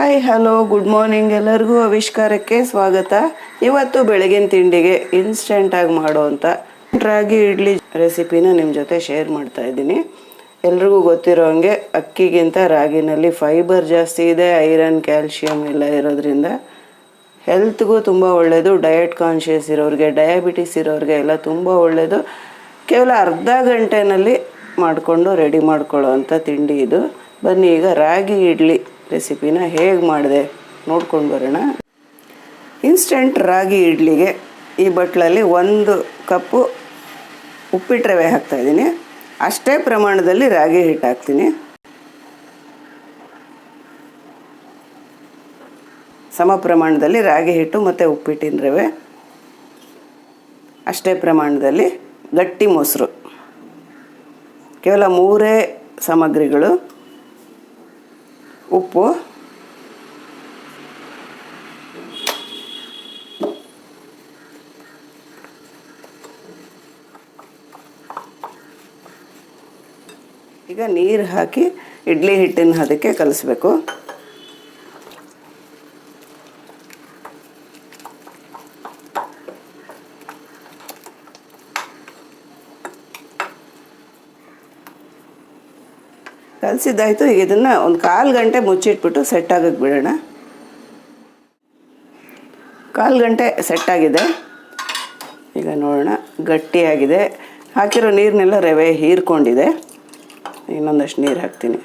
Hi hello good morning ಎಲ್ಲರಿಗೂ ಆವಿಷ್ಕಾರಕ್ಕೆ ಸ್ವಾಗತ. ಇವತ್ತು ಬೆಳಗಿನ ತಿಂಡಿಗೆ ಇನ್ಸ್ಟೆಂಟಾಗಿ ಮಾಡೋವಂಥ ರಾಗಿ ಇಡ್ಲಿ ರೆಸಿಪಿನ ನಿಮ್ಮ ಜೊತೆ ಶೇರ್ ಮಾಡ್ತಾ ಇದ್ದೀನಿ. ಎಲ್ರಿಗೂ ಗೊತ್ತಿರೋ ಹಂಗೆ ಅಕ್ಕಿಗಿಂತ ರಾಗಿನಲ್ಲಿ ಫೈಬರ್ ಜಾಸ್ತಿ ಇದೆ ಐರನ್ ಕ್ಯಾಲ್ಶಿಯಂ ಎಲ್ಲ ಇರೋದ್ರಿಂದ ಹೆಲ್ತ್ಗೂ ತುಂಬ ಒಳ್ಳೆಯದು ಡಯಟ್ ಕಾನ್ಷಿಯಸ್ ಇರೋರಿಗೆ ಡಯಾಬಿಟಿಸ್ ಇರೋರಿಗೆ ಎಲ್ಲ ತುಂಬ ಒಳ್ಳೆಯದು ಕೇವಲ ಅರ್ಧ ಗಂಟೆನಲ್ಲಿ ಮಾಡಿಕೊಂಡು ರೆಡಿ ಮಾಡ್ಕೊಳ್ಳೋ ತಿಂಡಿ ಇದು. ಬನ್ನಿ, ಈಗ ರಾಗಿ ಇಡ್ಲಿ ರೆಸಿಪಿನ ಹೇಗೆ ಮಾಡಿದೆ ನೋಡ್ಕೊಂಡು ಬರೋಣ. ಇನ್ಸ್ಟೆಂಟ್ ರಾಗಿ ಇಡ್ಲಿಗೆ ಈ ಬಟ್ಲಲ್ಲಿ ಒಂದು ಕಪ್ಪು ಉಪ್ಪಿಟ್ಟು ರವೆ ಹಾಕ್ತಾಯಿದ್ದೀನಿ ಅಷ್ಟೇ ಪ್ರಮಾಣದಲ್ಲಿ ರಾಗಿ ಹಿಟ್ಟು ಹಾಕ್ತೀನಿ. ಸಮ ಪ್ರಮಾಣದಲ್ಲಿ ರಾಗಿ ಹಿಟ್ಟು ಮತ್ತು ಉಪ್ಪಿಟ್ಟಿನ ರವೆ. ಅಷ್ಟೇ ಪ್ರಮಾಣದಲ್ಲಿ ಗಟ್ಟಿ ಮೊಸರು. ಕೇವಲ ಮೂರೇ ಸಾಮಗ್ರಿಗಳು. ಉಪ್ಪು. ಈಗ ನೀರು ಹಾಕಿ ಇಡ್ಲಿ ಹಿಟ್ಟಿನ ಅದಕ್ಕೆ ಕಲಿಸ್ಬೇಕು. ಕಲಸಿದ್ದಾಯಿತು ಈಗ ಇದನ್ನು ಒಂದು ಕಾಲು ಗಂಟೆ ಮುಚ್ಚಿಟ್ಬಿಟ್ಟು ಸೆಟ್ ಆಗಕ್ಕೆ ಬಿಡೋಣ. ಕಾಲು ಗಂಟೆ ಸೆಟ್ಟಾಗಿದೆ ಈಗ ನೋಡೋಣ, ಗಟ್ಟಿಯಾಗಿದೆ. ಹಾಕಿರೋ ನೀರನ್ನೆಲ್ಲ ರವೆ ಹೀರ್ಕೊಂಡಿದೆ. ಇನ್ನೊಂದಷ್ಟು ನೀರು ಹಾಕ್ತೀನಿ.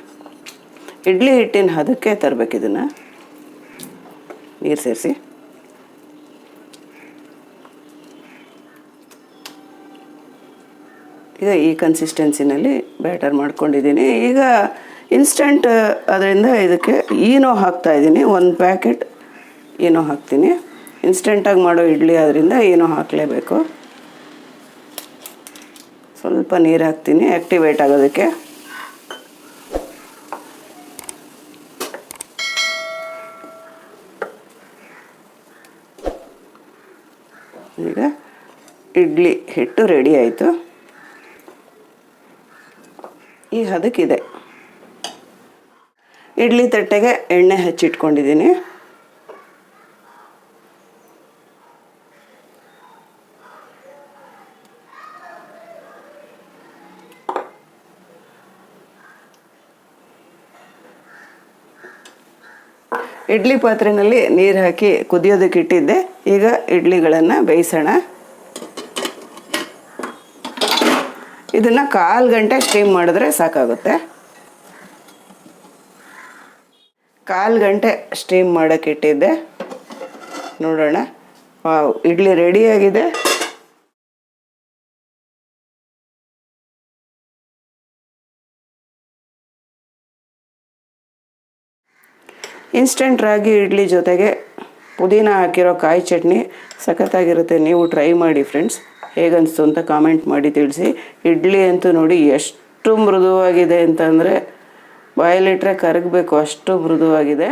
ಇಡ್ಲಿ ಹಿಟ್ಟಿನ ಹದಕ್ಕೆ ತರಬೇಕು ಇದನ್ನು. ನೀರು ಸೇರಿಸಿ. ಈಗ ಈ ಕನ್ಸಿಸ್ಟೆನ್ಸಿನಲ್ಲಿ ಬ್ಯಾಟರ್ ಮಾಡ್ಕೊಂಡಿದ್ದೀನಿ. ಈಗ ಇನ್ಸ್ಟಂಟ್ ಅದರಿಂದ ಇದಕ್ಕೆ ಈನೋ ಹಾಕ್ತಾ ಇದ್ದೀನಿ. ಒಂದು ಪ್ಯಾಕೆಟ್ ಏನೋ ಹಾಕ್ತೀನಿ. ಇನ್ಸ್ಟೆಂಟಾಗಿ ಮಾಡೋ ಇಡ್ಲಿ ಅದರಿಂದ ಏನೋ ಹಾಕಲೇಬೇಕು. ಸ್ವಲ್ಪ ನೀರು ಹಾಕ್ತೀನಿ. ಆ್ಯಕ್ಟಿವೇಟ್ ಆಗೋದಕ್ಕೆ. ಈಗ ಇಡ್ಲಿ ಹಿಟ್ಟು ರೆಡಿ ಆಯಿತು. ಈ ಹದಕ್ಕಿದೆ. ಇಡ್ಲಿ ತಟ್ಟೆಗೆ ಎಣ್ಣೆ ಹಚ್ಚಿಟ್ಕೊಂಡಿದ್ದೀನಿ. ಇಡ್ಲಿ ಪಾತ್ರೆಯಲ್ಲಿ ನೀರು ಹಾಕಿ ಕುದಿಯೋದಕ್ಕೆ ಇಟ್ಟಿದ್ದೆ ಈಗ ಇಡ್ಲಿಗಳನ್ನು ಬೇಯಿಸೋಣ. ಇದನ್ನು ಕಾಲು ಗಂಟೆ ಸ್ಟೀಮ್ ಮಾಡಿದ್ರೆ ಸಾಕಾಗುತ್ತೆ. ಕಾಲು ಗಂಟೆ ಸ್ಟೀಮ್ ಮಾಡೋಕ್ಕೆ ಇಟ್ಟಿದ್ದೆ. ನೋಡೋಣ. ವಾವ್, ಇಡ್ಲಿ ರೆಡಿಯಾಗಿದೆ ಇನ್ಸ್ಟೆಂಟ್ ರಾಗಿ ಇಡ್ಲಿ ಜೊತೆಗೆ ಪುದೀನ ಹಾಕಿರೋ ಕಾಯಿ ಚಟ್ನಿ ಸಖತ್ತಾಗಿರುತ್ತೆ. ನೀವು ಟ್ರೈ ಮಾಡಿ ಫ್ರೆಂಡ್ಸ್ ಹೇಗನ್ನಿಸ್ತು ಅಂತ ಕಾಮೆಂಟ್ ಮಾಡಿ ತಿಳಿಸಿ. ಇಡ್ಲಿ ಅಂತೂ ನೋಡಿ ಎಷ್ಟು ಮೃದುವಾಗಿದೆ ಅಂತಂದರೆ ಬಾಯಲ್ಲಿಟ್ಟರೆ ಕರಗಬೇಕು, ಅಷ್ಟು ಮೃದುವಾಗಿದೆ.